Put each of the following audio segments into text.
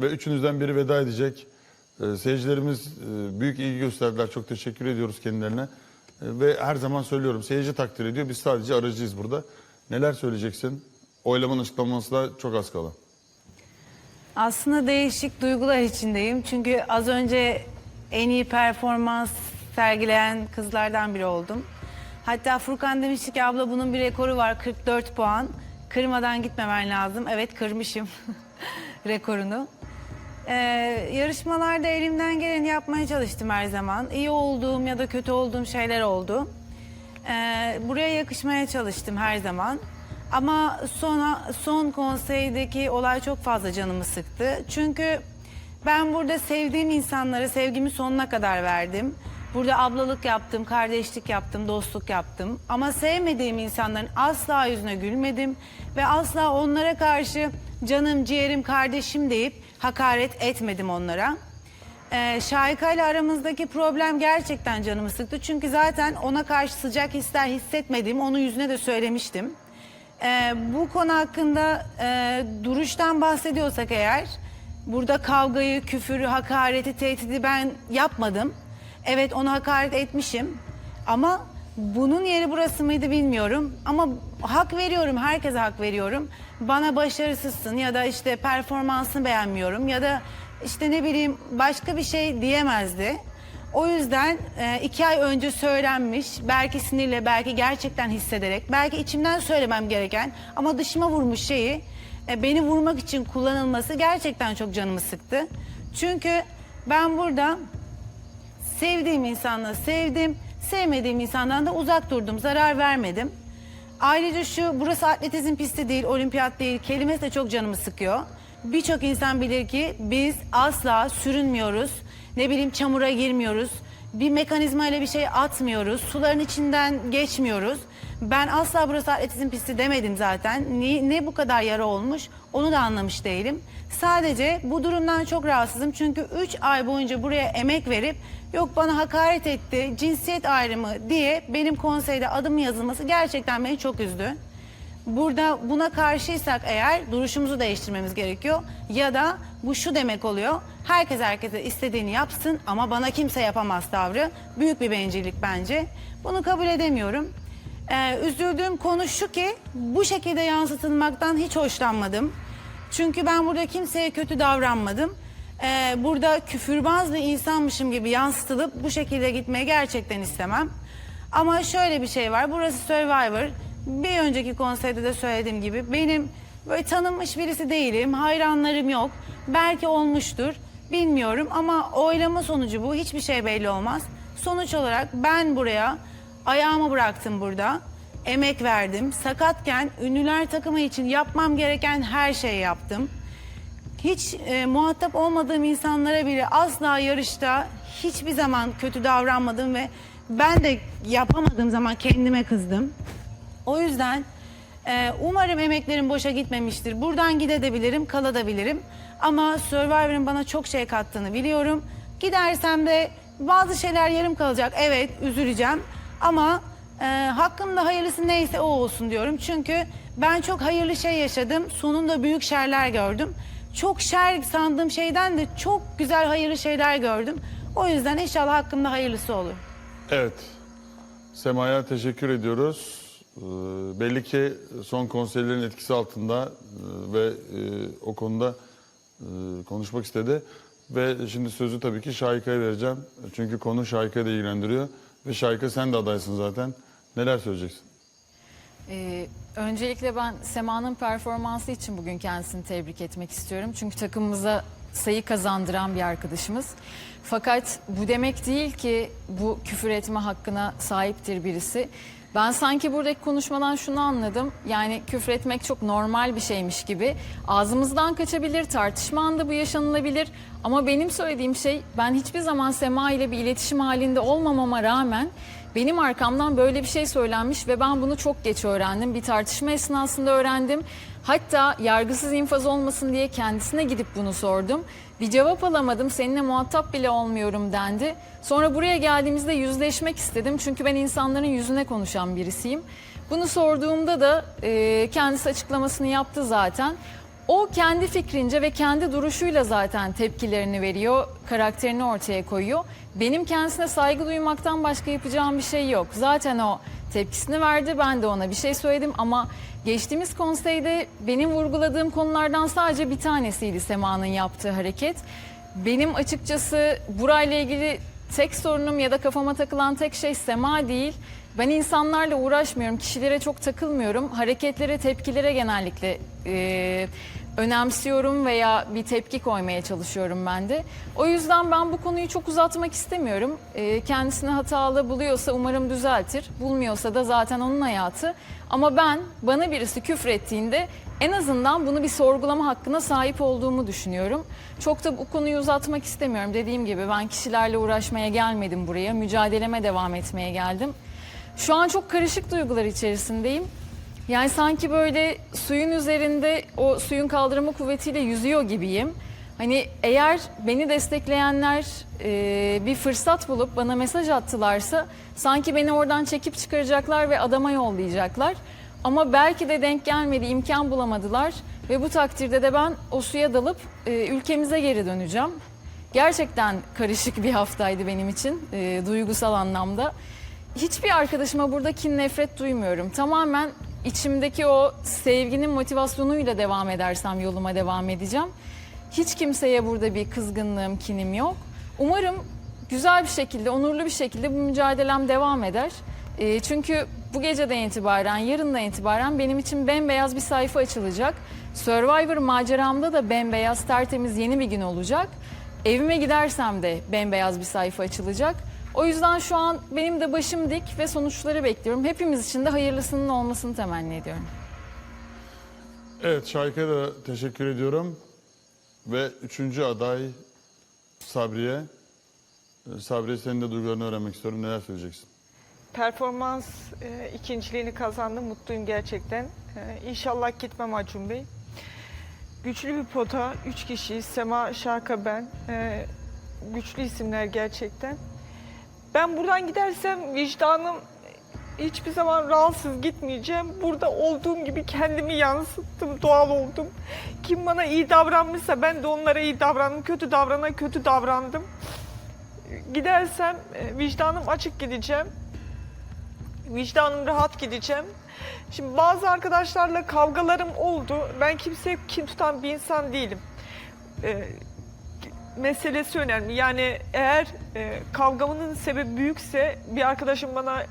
ve üçünüzden biri veda edecek. Ee, seyircilerimiz e, büyük ilgi gösterdiler. Çok teşekkür ediyoruz kendilerine. Ee, ve her zaman söylüyorum seyirci takdir ediyor. Biz sadece aracıyız burada. Neler söyleyeceksin? Oylamanın açıklanmasına çok az kala. Aslında değişik duygular içindeyim. Çünkü az önce en iyi performans sergileyen kızlardan biri oldum. Hatta Furkan demişti ki abla bunun bir rekoru var 44 puan. Kırmadan gitmemen lazım. Evet kırmışım rekorunu. Ee, yarışmalarda elimden geleni yapmaya çalıştım her zaman. İyi olduğum ya da kötü olduğum şeyler oldu. Ee, buraya yakışmaya çalıştım her zaman. Ama sonra son konseydeki olay çok fazla canımı sıktı. Çünkü ben burada sevdiğim insanlara sevgimi sonuna kadar verdim. Burada ablalık yaptım, kardeşlik yaptım, dostluk yaptım. Ama sevmediğim insanların asla yüzüne gülmedim. Ve asla onlara karşı canım, ciğerim, kardeşim deyip hakaret etmedim onlara. Ee, Şahika ile aramızdaki problem gerçekten canımı sıktı. Çünkü zaten ona karşı sıcak hisler hissetmediğim, onun yüzüne de söylemiştim. Ee, bu konu hakkında e, duruştan bahsediyorsak eğer, burada kavgayı, küfürü, hakareti, tehdidi ben yapmadım. Evet ona hakaret etmişim ama bunun yeri burası mıydı bilmiyorum. Ama hak veriyorum, herkese hak veriyorum. Bana başarısızsın ya da işte performansını beğenmiyorum ya da işte ne bileyim başka bir şey diyemezdi. O yüzden e, iki ay önce söylenmiş, belki sinirle, belki gerçekten hissederek, belki içimden söylemem gereken ama dışıma vurmuş şeyi e, beni vurmak için kullanılması gerçekten çok canımı sıktı. Çünkü ben burada sevdiğim insanla sevdim, sevmediğim insandan da uzak durdum, zarar vermedim. Ayrıca şu, burası atletizm pisti değil, olimpiyat değil, kelimesi de çok canımı sıkıyor. Birçok insan bilir ki biz asla sürünmüyoruz, ne bileyim çamura girmiyoruz, bir mekanizma ile bir şey atmıyoruz, suların içinden geçmiyoruz. Ben asla burası atletizm pisti demedim zaten. Ne, ne bu kadar yara olmuş onu da anlamış değilim. Sadece bu durumdan çok rahatsızım çünkü 3 ay boyunca buraya emek verip yok bana hakaret etti, cinsiyet ayrımı diye benim konseyde adımın yazılması gerçekten beni çok üzdü. Burada buna karşıysak eğer duruşumuzu değiştirmemiz gerekiyor. Ya da bu şu demek oluyor. Herkes herkese istediğini yapsın ama bana kimse yapamaz tavrı. Büyük bir bencillik bence. Bunu kabul edemiyorum. Ee, üzüldüğüm konu şu ki bu şekilde yansıtılmaktan hiç hoşlanmadım. Çünkü ben burada kimseye kötü davranmadım. Ee, burada küfürbaz bir insanmışım gibi yansıtılıp bu şekilde gitmeyi gerçekten istemem. Ama şöyle bir şey var. Burası Survivor. Bir önceki konserde de söylediğim gibi benim böyle tanınmış birisi değilim. Hayranlarım yok. Belki olmuştur. Bilmiyorum ama oylama sonucu bu. Hiçbir şey belli olmaz. Sonuç olarak ben buraya ayağımı bıraktım burada. Emek verdim. Sakatken ünlüler takımı için yapmam gereken her şeyi yaptım. Hiç e, muhatap olmadığım insanlara bile asla yarışta hiçbir zaman kötü davranmadım ve ben de yapamadığım zaman kendime kızdım. O yüzden e, umarım emeklerim boşa gitmemiştir. Buradan gidebilirim, kalabilirim. Ama Survivor'ın bana çok şey kattığını biliyorum. Gidersem de bazı şeyler yarım kalacak. Evet, üzüleceğim. Ama e, hakkımda hayırlısı neyse o olsun diyorum. Çünkü ben çok hayırlı şey yaşadım. Sonunda büyük şerler gördüm. Çok şer sandığım şeyden de çok güzel hayırlı şeyler gördüm. O yüzden inşallah hakkımda hayırlısı olur. Evet. Sema'ya teşekkür ediyoruz. Ee, belli ki son konseylerin etkisi altında e, ve e, o konuda e, konuşmak istedi. Ve şimdi sözü tabii ki Şahika'ya vereceğim. Çünkü konu Şahika'yı da ilgilendiriyor. Ve Şahika sen de adaysın zaten. Neler söyleyeceksin? Ee, öncelikle ben Sema'nın performansı için bugün kendisini tebrik etmek istiyorum. Çünkü takımımıza sayı kazandıran bir arkadaşımız. Fakat bu demek değil ki bu küfür etme hakkına sahiptir birisi. Ben sanki buradaki konuşmadan şunu anladım. Yani küfür etmek çok normal bir şeymiş gibi. Ağzımızdan kaçabilir, tartışma anda bu yaşanılabilir. Ama benim söylediğim şey ben hiçbir zaman Sema ile bir iletişim halinde olmamama rağmen benim arkamdan böyle bir şey söylenmiş ve ben bunu çok geç öğrendim. Bir tartışma esnasında öğrendim. Hatta yargısız infaz olmasın diye kendisine gidip bunu sordum. Bir cevap alamadım. Seninle muhatap bile olmuyorum dendi. Sonra buraya geldiğimizde yüzleşmek istedim. Çünkü ben insanların yüzüne konuşan birisiyim. Bunu sorduğumda da e, kendisi açıklamasını yaptı zaten. O kendi fikrince ve kendi duruşuyla zaten tepkilerini veriyor, karakterini ortaya koyuyor. Benim kendisine saygı duymaktan başka yapacağım bir şey yok. Zaten o tepkisini verdi, ben de ona bir şey söyledim ama geçtiğimiz konseyde benim vurguladığım konulardan sadece bir tanesiydi Sema'nın yaptığı hareket. Benim açıkçası burayla ilgili tek sorunum ya da kafama takılan tek şey Sema değil. Ben insanlarla uğraşmıyorum, kişilere çok takılmıyorum. Hareketlere, tepkilere genellikle e, önemsiyorum veya bir tepki koymaya çalışıyorum ben de. O yüzden ben bu konuyu çok uzatmak istemiyorum. E, kendisini hatalı buluyorsa umarım düzeltir. Bulmuyorsa da zaten onun hayatı. Ama ben bana birisi küfrettiğinde en azından bunu bir sorgulama hakkına sahip olduğumu düşünüyorum. Çok da bu konuyu uzatmak istemiyorum. Dediğim gibi ben kişilerle uğraşmaya gelmedim buraya. Mücadeleme devam etmeye geldim. Şu an çok karışık duygular içerisindeyim. Yani sanki böyle suyun üzerinde o suyun kaldırma kuvvetiyle yüzüyor gibiyim. Hani eğer beni destekleyenler e, bir fırsat bulup bana mesaj attılarsa sanki beni oradan çekip çıkaracaklar ve adama yollayacaklar. Ama belki de denk gelmedi, imkan bulamadılar ve bu takdirde de ben o suya dalıp e, ülkemize geri döneceğim. Gerçekten karışık bir haftaydı benim için e, duygusal anlamda. Hiçbir arkadaşıma burada kin nefret duymuyorum. Tamamen içimdeki o sevginin motivasyonuyla devam edersem yoluma devam edeceğim. Hiç kimseye burada bir kızgınlığım, kinim yok. Umarım güzel bir şekilde, onurlu bir şekilde bu mücadelem devam eder. E, çünkü bu geceden itibaren, yarından itibaren benim için bembeyaz bir sayfa açılacak. Survivor maceramda da bembeyaz, tertemiz yeni bir gün olacak. Evime gidersem de bembeyaz bir sayfa açılacak. O yüzden şu an benim de başım dik ve sonuçları bekliyorum. Hepimiz için de hayırlısının olmasını temenni ediyorum. Evet Şahika'ya da teşekkür ediyorum. Ve üçüncü aday Sabriye. Ee, Sabriye senin de duygularını öğrenmek istiyorum. Neler söyleyeceksin? Performans e, ikinciliğini kazandım. Mutluyum gerçekten. E, inşallah gitmem Acun Bey. Güçlü bir pota. Üç kişi. Sema, Şarka, ben. E, güçlü isimler gerçekten. Ben buradan gidersem vicdanım hiçbir zaman rahatsız gitmeyeceğim. Burada olduğum gibi kendimi yansıttım, doğal oldum. Kim bana iyi davranmışsa ben de onlara iyi davrandım. Kötü davrana kötü davrandım. Gidersem e, vicdanım açık gideceğim. Vicdanım rahat gideceğim. Şimdi bazı arkadaşlarla kavgalarım oldu. Ben kimseye kin tutan bir insan değilim. Ee, meselesi önemli. Yani eğer e, kavgamın sebebi büyükse bir arkadaşım bana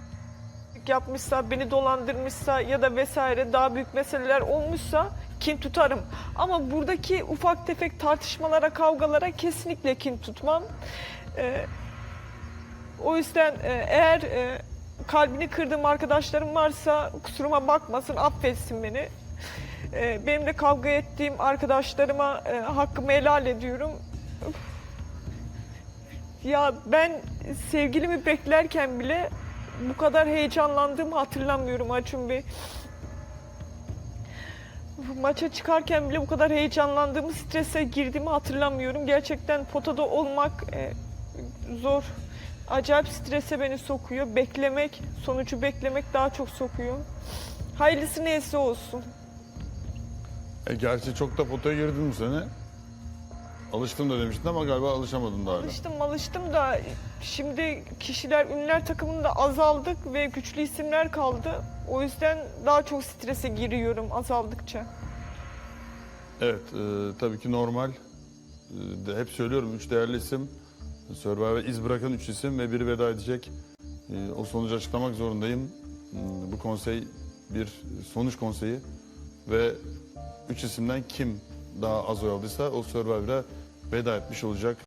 yapmışsa, beni dolandırmışsa ya da vesaire daha büyük meseleler olmuşsa kin tutarım. Ama buradaki ufak tefek tartışmalara, kavgalara kesinlikle kin tutmam. Ee, o yüzden e, eğer e, kalbini kırdığım arkadaşlarım varsa kusuruma bakmasın, affetsin beni. E, benim de kavga ettiğim arkadaşlarıma e, hakkımı helal ediyorum. Ya ben sevgilimi beklerken bile bu kadar heyecanlandığımı hatırlamıyorum Açun Bey. Maça çıkarken bile bu kadar heyecanlandığımı, strese girdiğimi hatırlamıyorum. Gerçekten potada olmak e, zor. Acayip strese beni sokuyor. Beklemek, sonucu beklemek daha çok sokuyor. Hayırlısı neyse olsun. E, gerçi çok da potaya girdin bu sene. Alıştım da demiştin ama galiba alışamadın daha. hala. Alıştım alıştım da şimdi kişiler, ünlüler takımında azaldık ve güçlü isimler kaldı. O yüzden daha çok strese giriyorum azaldıkça. Evet, e, tabii ki normal. E, de hep söylüyorum üç değerli isim. Survivor'a iz bırakan üç isim ve biri veda edecek. E, o sonucu açıklamak zorundayım. E, bu konsey bir sonuç konseyi ve üç isimden kim daha az oy aldıysa o Survivor'a veda etmiş olacak.